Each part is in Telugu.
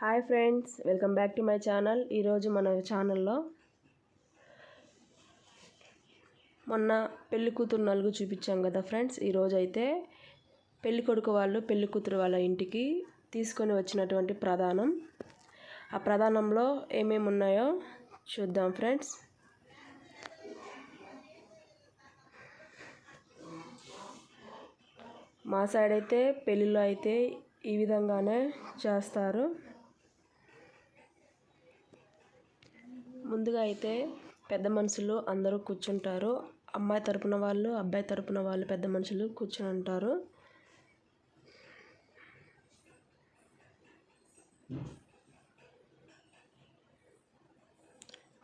Hi friends welcome back to my channel. ఈరోజు మన ఛానల్లో మొన్న పెళ్ళి కూతురు నలుగు చూపించాం కదా ఫ్రెండ్స్. ఈరోజు అయితే పెళ్ళి కొడుకు వాళ్ళు పెళ్ళి కూతురు వాళ్ళ ఇంటికి తీసుకొని వచ్చినటువంటి ప్రధానం. ఆ ప్రధానంలో ఏమేమి ఉన్నాయో చూద్దాం ఫ్రెండ్స్. మా సైడ్ అయితే పెళ్ళిలో అయితే ఈ విధంగానే చేస్తారు. ముందుగా అయితే పెద్ద మనుషులు అందరూ కూర్చుంటారు. అమ్మాయి తరపున వాళ్ళు అబ్బాయి తరపున వాళ్ళు పెద్ద మనుషులు కూర్చుని ఉంటారు.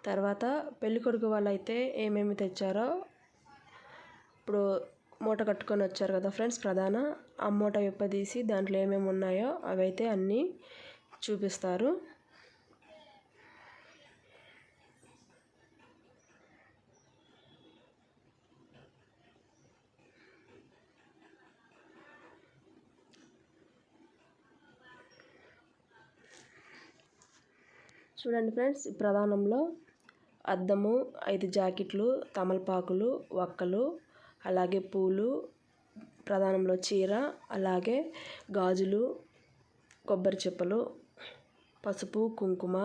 తర్వాత పెళ్ళికొడుకు వాళ్ళు అయితే ఏమేమి తెచ్చారో ఇప్పుడు మూట కట్టుకొని వచ్చారు కదా ఫ్రెండ్స్ ప్రధాన. ఆ మూట విప్పదీసి దాంట్లో ఏమేమి ఉన్నాయో అవైతే అన్నీ చూపిస్తారు. చూడండి ఫ్రెండ్స్ ప్రధానంలో అద్దము ఐదు జాకెట్లు తమలపాకులు వక్కలు అలాగే పూలు ప్రధానంలో చీర అలాగే గాజులు కొబ్బరి చెప్పలు పసుపు కుంకుమ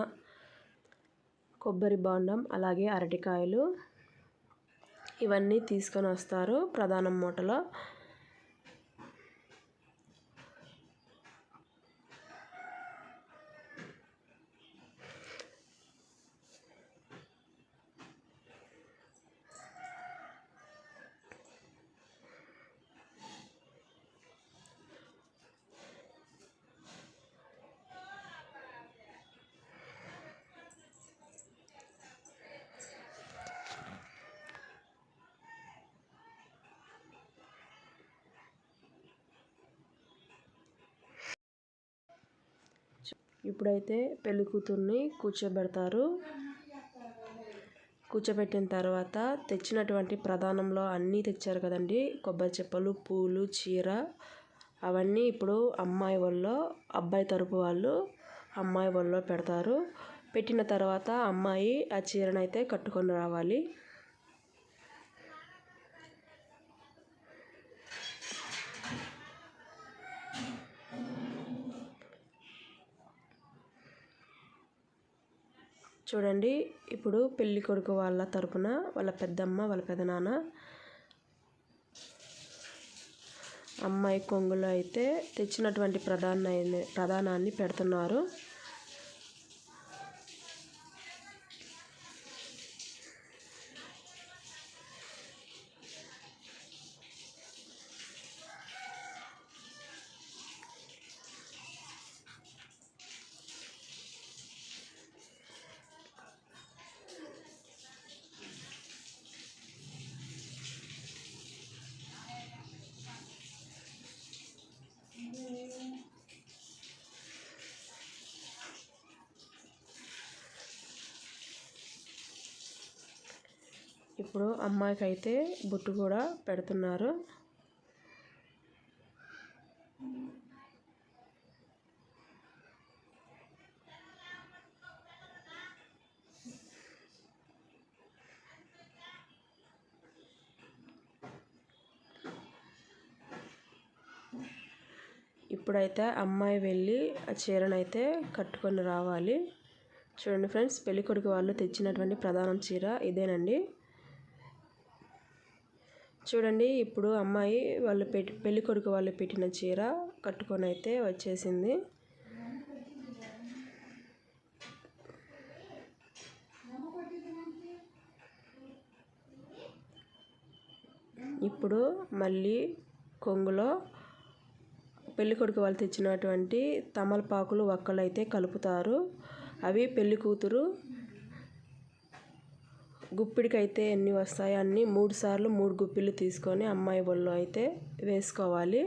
కొబ్బరి బాండం అలాగే అరటికాయలు. ఇవన్నీ తీసుకొని వస్తారు ప్రధానం మూటలో. ఇప్పుడైతే పెళ్ళి కూతుర్ని కూర్చోబెడతారు. కూర్చోబెట్టిన తర్వాత తెచ్చినటువంటి ప్రధానంలో అన్నీ తెచ్చారు కదండి. కొబ్బరి చెప్పలు పూలు చీర అవన్నీ ఇప్పుడు అమ్మాయి వాళ్ళు అబ్బాయి తరపు వాళ్ళు అమ్మాయి వాళ్ళు పెడతారు. పెట్టిన తర్వాత అమ్మాయి ఆ చీరనైతే కట్టుకొని రావాలి. చూడండి ఇప్పుడు పెళ్ళి కొడుకు వాళ్ళ తరపున వాళ్ళ పెద్దమ్మ వాళ్ళ పెదనాన్న అమ్మాయి కొంగులో అయితే తెచ్చినటువంటి ప్రధాన ప్రధానాన్ని పెడుతున్నారు. ఇప్పుడు అమ్మాయికి అయితే బొట్టు కూడా పెడుతున్నారు. ఇప్పుడైతే అమ్మాయి వెళ్ళి ఆ చీరనైతే కట్టుకొని రావాలి. చూడండి ఫ్రెండ్స్ పెళ్ళికొడుకు వాళ్ళు తెచ్చినటువంటి ప్రధానం చీర ఇదేనండి. చూడండి ఇప్పుడు అమ్మాయి వాళ్ళు పెట్టి పెళ్ళి కొడుకు వాళ్ళు పెట్టిన చీర కట్టుకొని అయితే వచ్చేసింది. ఇప్పుడు మళ్ళీ కొంగులో పెళ్ళికొడుకు వాళ్ళు తెచ్చినటువంటి తమలపాకులు వక్కలు అయితే కలుపుతారు. అవి పెళ్ళి కూతురు గుప్పిడికైతే ఎన్ని వస్తాయో అన్ని మూడు సార్లు మూడు గుప్పిళ్ళు తీసుకొని అమ్మాయి ఒళ్ళో అయితే వేసుకోవాలి.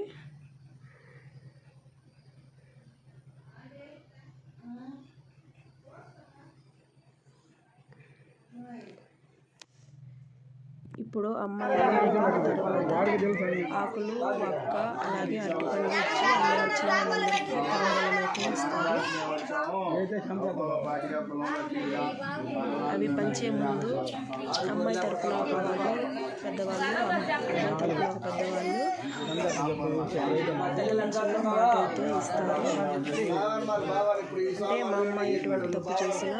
ఇప్పుడు అమ్మాయి ఆకులు వక్క అలాగే అరటిపండు ఇచ్చి అమ్మాయి వచ్చిన వాళ్ళందరికీ ఇస్తారు. అవి పంచే ముందు అమ్మాయి తరఫున ఒక వాళ్ళు పెద్దవాళ్ళు అబ్బాయి తరపున ఒక పెద్దవాళ్ళు. పిల్లలందరూ మాటలతో ఇస్తారు. అంటే మా అమ్మాయి ఎటువంటి తప్పు చేసినా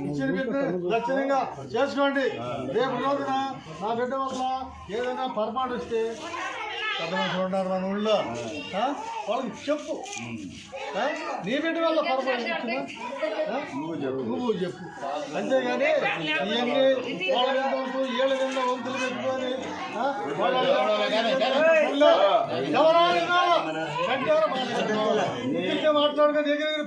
ఇచ్చిన బిడ్డ లక్షణంగా చేసుకోండి రేపు రోజున నా బిడ్డ వల్ల ఏదైనా పొరపాటు వస్తే ఉన్నారు మన ఊళ్ళో? వాళ్ళకి చెప్పు? నీ బిడ్డ వల్ల పొరపాటు? నువ్వు చెప్పు అంతేగాని ఇవన్నీ వాళ్ళ వంతు ఏళ్ళ మీద వంతులు పెట్టుకొని ఆ? మాట్లాడుకొని దగ్గర దగ్గర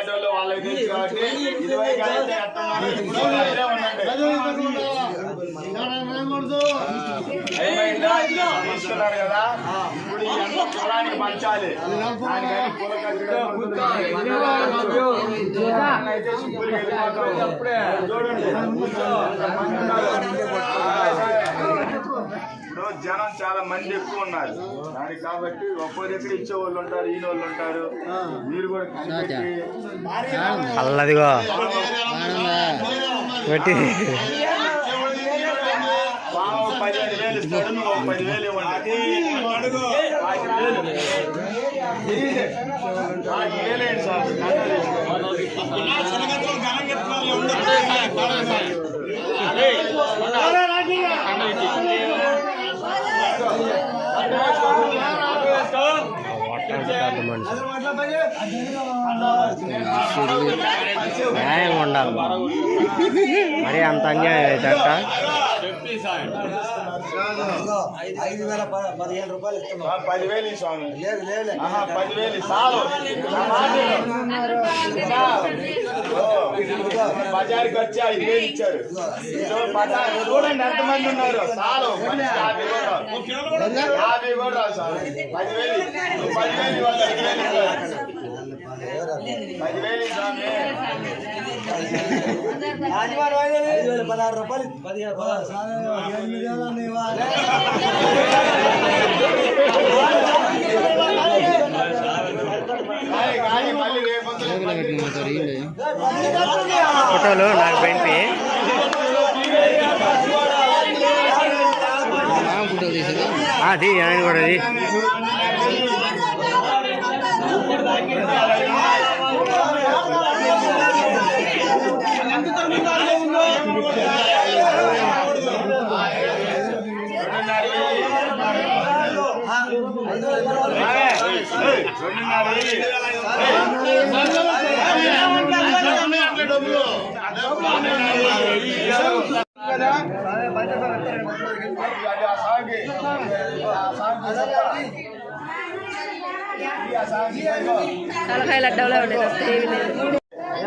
వాళ్ళు వాళ్ళకి తెలుసు కాబట్టి కదా ఇప్పుడు ఈ పంచాలి జనం చాలా మంది ఎక్కువ ఉన్నారు. దానికి కాబట్టి ఒక్కో దగ్గర ఇచ్చే వాళ్ళు ఉంటారు ఈయన వాళ్ళు ఉంటారు. మీరు కూడా కనిపెట్టి అల్లదిగో. పెట్టి. పదిహేను వేలు ఇస్తాడు నువ్వు ఒక పదివేలు ఇవ్వండి. పాతిక వేలు పాతిక వేలు ఏంటి సార్ న్యాయం ఉండాలి మరి అంత అన్యాయం ఏంటంట ఐదు వేల పదిహేను రూపాయలు ఇస్తున్నాం. పదివేలు స్వామి. లేదు లేదు పదివేలు. ఓ, బజార్కి వచ్చి ఐదు వేలు ఇచ్చారు చూడండి ఎంతమంది ఉన్నారు. చాలు. మనిషి యాభై కూడా సార్ పదివేలు పదివేలు ఇవ్వాలి. ఐదు వేలు పదహారు రూపాయలు పదిహేను ఫోటోలు నాకు పంపి అది ఆయన కూడా అది తలకాయలు అడ్డంలో ఉండేది అసలు లేదు.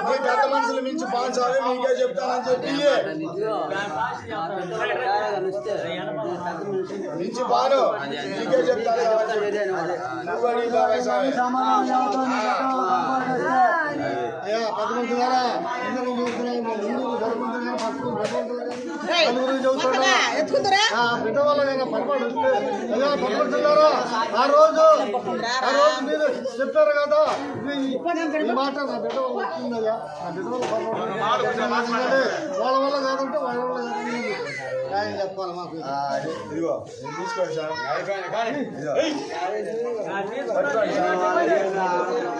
మీ పెద్ద మనుషులు మించి పాంచాలి మీకే చెప్తానని చెప్పి. మించి పాను మీకే చెప్తాను నువ్వు అడిగి స్వామి. అయ్యా ముందు చెబుతున్నా ఆ రోజు. ఆ రోజు మీరు చెప్పారు కదా. ఈ మాట నా బిడ్డ వల్ల వచ్చిందయ్యా నా బిడ్డ వల్ల పొరపాటు వచ్చింది. వాళ్ళ వల్ల కాదంటే వాళ్ళ వల్ల కాదండి చెప్పాలి మాకు. ఇదిగో. తీసుకోండి సార్ పట్టుకోండి సార్.